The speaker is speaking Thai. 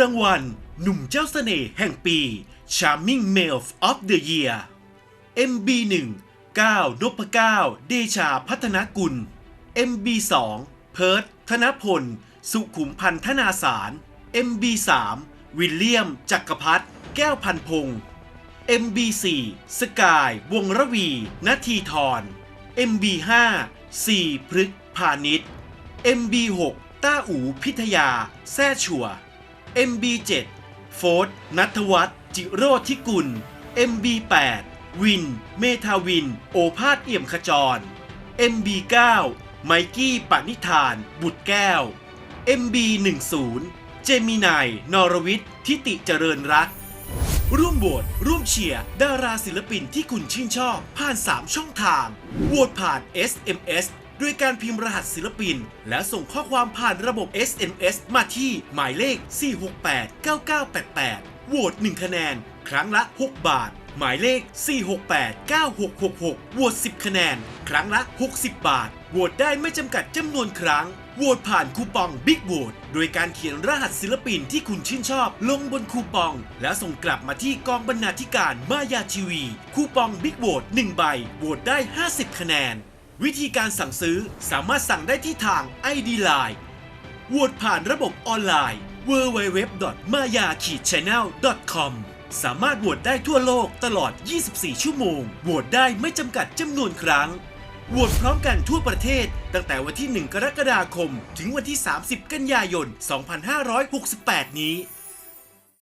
รางวัล หนุ่มเจ้าเสน่ห์แห่งปี Charming Male of the Year MB1 9นพเก้าเดชาพัฒนกุล MB2 เพิร์ทธนพล สุขุมพันธนาสาร MB3 วิลเลียม จักรพัฒน์แก้วพันพงศ์ MB4 สกาย วงระวีนาทีทร MB5 4พฤกษ์พาณิชย์ MB6 ต้าอูพิทยา แซ่ชัว MB7 โฟร์ดนัทวัฒน์จิโรธิกุล MB8 วิน เมธาวิน โอภาสเอี่ยมขจร MB9 ไมกี้ปณิธาน บุตรแก้ว MB10 เจมินายนรวิทย์ทิติเจริญรัตร่วมโหวตร่วมเชียร์ดาราศิลปินที่คุณชื่นชอบผ่าน 3 ช่องทางโหวตผ่าน SMS ด้วยการพิมพ์รหัสศิลปิน และส่งข้อความผ่านระบบ SMS มาที่หมายเลข 4689988 โหวต1คะแนน ครั้งละ 6 บาท หมายเลข 4689666 โหวต10 คะแนน ครั้งละ 60 บาท โหวตได้ไม่จำกัดจำนวนครั้ง โหวตผ่านคูปอง Big v o t e โดยการเขียนรหัสศิลปินที่คุณชื่นชอบ ลงบนคูปอง แล้วส่งกลับมาที่กองบรรณาธิการมายาทีวี คูปอง Big v o t e 1ใบ โหวตได้ 50 คะแนน วิธีการสั่งซื้อสามารถสั่งได้ที่ทาง ID Line โหวตผ่านระบบออนไลน์ www.maya-channel.com สามารถโหวตได้ทั่วโลกตลอด 24 ชั่วโมง โหวตได้ไม่จำกัดจำนวนครั้ง โหวตพร้อมกันทั่วประเทศ ตั้งแต่วันที่ 1 กรกฎาคม ถึงวันที่ 30 กันยายน 2568 นี้